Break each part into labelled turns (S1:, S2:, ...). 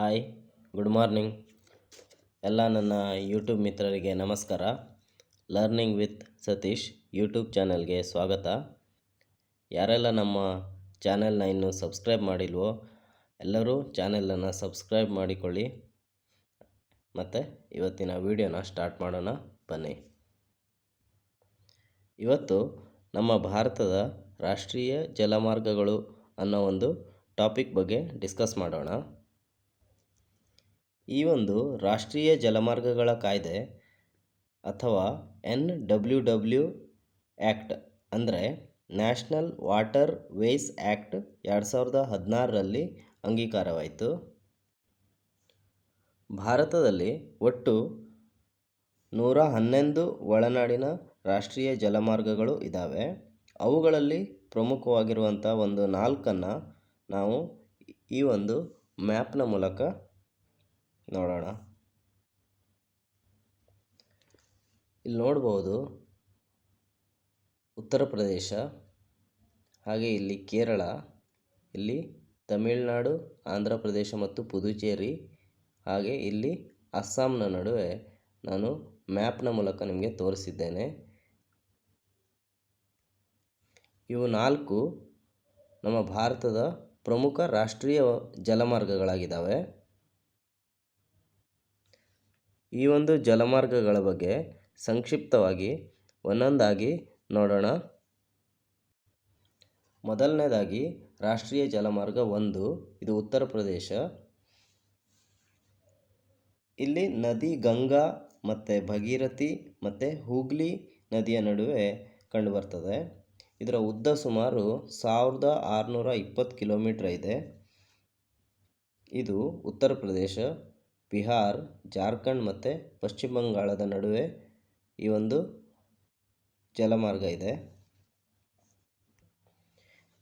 S1: Hi, good morning. ಎಲ್ಲ ನನ್ನ YouTube ಮಿತ್ರರಿಗೆ ನಮಸ್ಕಾರ. ಲರ್ನಿಂಗ್ ವಿತ್ ಸತೀಶ್ ಯೂಟ್ಯೂಬ್ ಚಾನಲ್ಗೆ ಸ್ವಾಗತ. ಯಾರೆಲ್ಲ ನಮ್ಮ ಚಾನೆಲ್ನ ಇನ್ನೂ ಸಬ್ಸ್ಕ್ರೈಬ್ ಮಾಡಿಲ್ವೋ, ಎಲ್ಲರೂ ಚಾನೆಲನ್ನು ಸಬ್ಸ್ಕ್ರೈಬ್ ಮಾಡಿಕೊಳ್ಳಿ. ಮತ್ತು ಇವತ್ತಿನ ವಿಡಿಯೋನ ಸ್ಟಾರ್ಟ್ ಮಾಡೋಣ. ಬನ್ನಿ. ಇವತ್ತು ನಮ್ಮ ಭಾರತದ ರಾಷ್ಟ್ರೀಯ ಜಲಮಾರ್ಗಗಳು ಅನ್ನೋ ಒಂದು ಟಾಪಿಕ್ ಬಗ್ಗೆ ಡಿಸ್ಕಸ್ ಮಾಡೋಣ. ಈ ಒಂದು ರಾಷ್ಟ್ರೀಯ ಜಲಮಾರ್ಗಗಳ ಕಾಯ್ದೆ ಅಥವಾ ಎನ್ ಡಬ್ಲ್ಯೂ ಡಬ್ಲ್ಯೂ ಆ್ಯಕ್ಟ್ ಅಂದರೆ ನ್ಯಾಷನಲ್ ವಾಟರ್ ವೇಸ್ ಆ್ಯಕ್ಟ್ ಎರಡು ಸಾವಿರದ ಹದಿನಾರರಲ್ಲಿ ಅಂಗೀಕಾರವಾಯಿತು. ಭಾರತದಲ್ಲಿ ಒಟ್ಟು ನೂರ ಹನ್ನೊಂದು ಒಳನಾಡಿನ ರಾಷ್ಟ್ರೀಯ ಜಲಮಾರ್ಗಗಳು ಇದ್ದಾವೆ ಅವುಗಳಲ್ಲಿ ಪ್ರಮುಖವಾಗಿರುವಂಥ ಒಂದು ನಾಲ್ಕನ್ನು ನಾವು ಈ ಒಂದು ಮ್ಯಾಪ್ನ ಮೂಲಕ ನೋಡೋಣ. ಇಲ್ಲಿ ನೋಡ್ಬೋದು ಉತ್ತರ ಪ್ರದೇಶ, ಹಾಗೆ ಇಲ್ಲಿ ಕೇರಳ, ಇಲ್ಲಿ ತಮಿಳುನಾಡು, ಆಂಧ್ರ ಪ್ರದೇಶ ಮತ್ತು ಪುದುಚೇರಿ, ಹಾಗೆ ಇಲ್ಲಿ ಅಸ್ಸಾಂನ ನಡುವೆ ನಾನು ಮ್ಯಾಪ್ನ ಮೂಲಕ ನಿಮಗೆ ತೋರಿಸಿದ್ದೇನೆ. ಇವು ನಾಲ್ಕು ನಮ್ಮ ಭಾರತದ ಪ್ರಮುಖ ರಾಷ್ಟ್ರೀಯ ಜಲಮಾರ್ಗಗಳಾಗಿದ್ದಾವೆ. ಈ ಒಂದು ಜಲಮಾರ್ಗಗಳ ಬಗ್ಗೆ ಸಂಕ್ಷಿಪ್ತವಾಗಿ ಒಂದೊಂದಾಗಿ ನೋಡೋಣ. ಮೊದಲನೇದಾಗಿ ರಾಷ್ಟ್ರೀಯ ಜಲಮಾರ್ಗ ಒಂದು, ಇದು ಉತ್ತರ ಪ್ರದೇಶ. ಇಲ್ಲಿ ನದಿ ಗಂಗಾ ಮತ್ತು ಭಗೀರಥಿ ಮತ್ತು ಹೂಗ್ಲಿ ನದಿಯ ನಡುವೆ ಕಂಡುಬರ್ತದೆ. ಇದರ ಉದ್ದ ಸುಮಾರು ಸಾವಿರದ ಆರುನೂರ ಇಪ್ಪತ್ತು ಕಿಲೋಮೀಟ್ರ್ ಇದೆ. ಇದು ಉತ್ತರ ಪ್ರದೇಶ. ಬಿಹಾರ್, ಜಾರ್ಖಂಡ್ ಮತ್ತು ಪಶ್ಚಿಮ ಬಂಗಾಳದ ನಡುವೆ ಈ ಒಂದು ಜಲಮಾರ್ಗ ಇದೆ.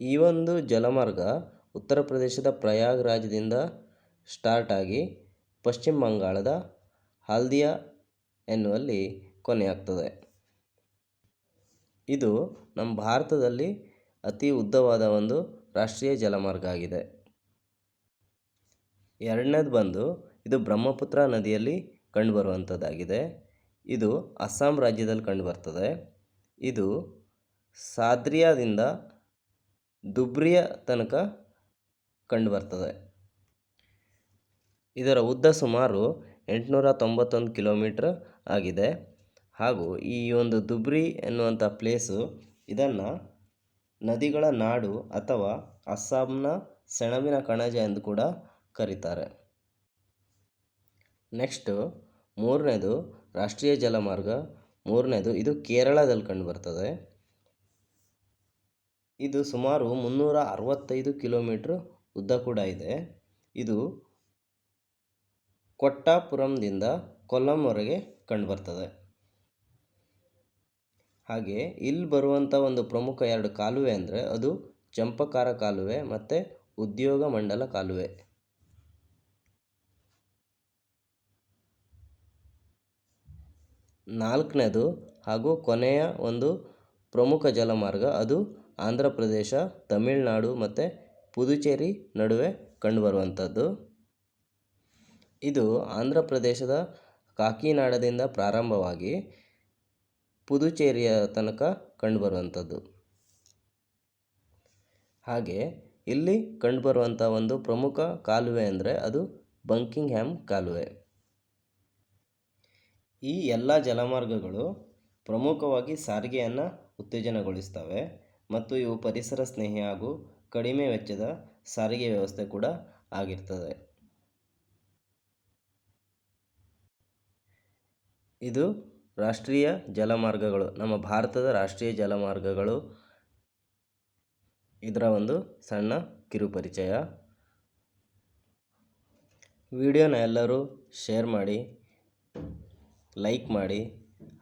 S1: ಈ ಒಂದು ಜಲಮಾರ್ಗ ಉತ್ತರ ಪ್ರದೇಶದ ಪ್ರಯಾಗ್ರಾಜ್ದಿಂದ ಸ್ಟಾರ್ಟ್ ಆಗಿ ಪಶ್ಚಿಮ ಬಂಗಾಳದ ಹಲ್ದಿಯಾ ಎನ್ನುವಲ್ಲಿ ಕೊನೆಯಾಗ್ತದೆ ಇದು ನಮ್ಮ ಭಾರತದಲ್ಲಿ ಅತಿ ಉದ್ದವಾದ ಒಂದು ರಾಷ್ಟ್ರೀಯ ಜಲಮಾರ್ಗ ಆಗಿದೆ. ಎರಡನೇದು ಬಂದು ಇದು ಬ್ರಹ್ಮಪುತ್ರ ನದಿಯಲ್ಲಿ ಕಂಡುಬರುವಂಥದ್ದಾಗಿದೆ. ಇದು ಅಸ್ಸಾಂ ರಾಜ್ಯದಲ್ಲಿ ಕಂಡುಬರ್ತದೆ. ಇದು ಸಾದ್ರಿಯಾದಿಂದ ದುಬ್ರಿಯ ತನಕ ಕಂಡುಬರ್ತದೆ. ಇದರ ಉದ್ದ ಸುಮಾರು ಎಂಟುನೂರ ತೊಂಬತ್ತೊಂದು ಕಿಲೋಮೀಟ್ರ್ ಆಗಿದೆ. ಹಾಗೂ ಈ ಒಂದು ದುಬ್ರಿ ಎನ್ನುವಂಥ ಪ್ಲೇಸು ಇದನ್ನು ನದಿಗಳ ನಾಡು ಅಥವಾ ಅಸ್ಸಾಂನ ಸೆಣಬಿನ ಕಣಜ ಎಂದು ಕೂಡ ಕರೀತಾರೆ. ನೆಕ್ಸ್ಟು ಮೂರನೇದು ರಾಷ್ಟ್ರೀಯ ಜಲಮಾರ್ಗ. ಮೂರನೇದು, ಇದು ಕೇರಳದಲ್ಲಿ ಕಂಡುಬರ್ತದೆ ಇದು ಸುಮಾರು ಮುನ್ನೂರ ಅರವತ್ತೈದು ಕಿಲೋಮೀಟ್ರ್ ಉದ್ದ ಕೂಡ ಇದೆ. ಇದು ಕೊಟ್ಟಾಪುರಂದಿಂದ ಕೊಲ್ಲಂವರೆಗೆ ಕಂಡುಬರ್ತದೆ ಹಾಗೆ ಇಲ್ಲಿ ಬರುವಂಥ ಒಂದು ಪ್ರಮುಖ ಎರಡು ಕಾಲುವೆ ಅಂದರೆ ಅದು ಚಂಪಕಾರ ಕಾಲುವೆ ಮತ್ತು ಉದ್ಯೋಗ ಮಂಡಲ ಕಾಲುವೆ. ನಾಲ್ಕನೇದು ಹಾಗೂ ಕೊನೆಯ ಒಂದು ಪ್ರಮುಖ ಜಲಮಾರ್ಗ ಅದು ಆಂಧ್ರ ಪ್ರದೇಶ, ತಮಿಳುನಾಡು ಮತ್ತು ಪುದುಚೇರಿ ನಡುವೆ ಕಂಡುಬರುವಂಥದ್ದು. ಇದು ಆಂಧ್ರ ಪ್ರದೇಶದ ಕಾಕಿನಾಡದಿಂದ ಪ್ರಾರಂಭವಾಗಿ ಪುದುಚೇರಿಯ ತನಕ ಕಂಡುಬರುವಂಥದ್ದು. ಹಾಗೆ ಇಲ್ಲಿ ಕಂಡುಬರುವಂಥ ಒಂದು ಪ್ರಮುಖ ಕಾಲುವೆ ಅಂದರೆ ಅದು ಬಂಕಿಂಗ್ ಹ್ಯಾಮ್ ಕಾಲುವೆ. ಈ ಎಲ್ಲ ಜಲಮಾರ್ಗಗಳು ಪ್ರಮುಖವಾಗಿ ಸಾರಿಗೆಯನ್ನು ಉತ್ತೇಜನಗೊಳಿಸ್ತವೆ ಮತ್ತು ಇವು ಪರಿಸರ ಸ್ನೇಹಿ ಹಾಗೂ ಕಡಿಮೆ ವೆಚ್ಚದ ಸಾರಿಗೆ ವ್ಯವಸ್ಥೆ ಕೂಡ ಆಗಿರ್ತದೆ. ಇದು ರಾಷ್ಟ್ರೀಯ ಜಲಮಾರ್ಗಗಳು, ನಮ್ಮ ಭಾರತದ ರಾಷ್ಟ್ರೀಯ ಜಲಮಾರ್ಗಗಳು. ಇದರ ಒಂದು ಸಣ್ಣ ಕಿರುಪರಿಚಯ. ವಿಡಿಯೋನ ಎಲ್ಲರೂ ಶೇರ್ ಮಾಡಿ ಲೈಕ್ ಮಾಡಿ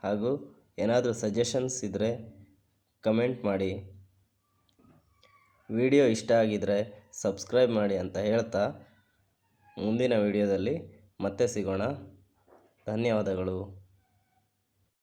S1: ಹಾಗೂ ಏನಾದರೂ ಸಜೆಷನ್ಸ್ ಇದ್ದರೆ ಕಮೆಂಟ್ ಮಾಡಿ. ವಿಡಿಯೋ ಇಷ್ಟ ಆಗಿದ್ದರೆ ಸಬ್ಸ್ಕ್ರೈಬ್ ಮಾಡಿ ಅಂತ ಹೇಳ್ತಾ ಮುಂದಿನ ವಿಡಿಯೋದಲ್ಲಿ ಮತ್ತೆ ಸಿಗೋಣ. ಧನ್ಯವಾದಗಳು.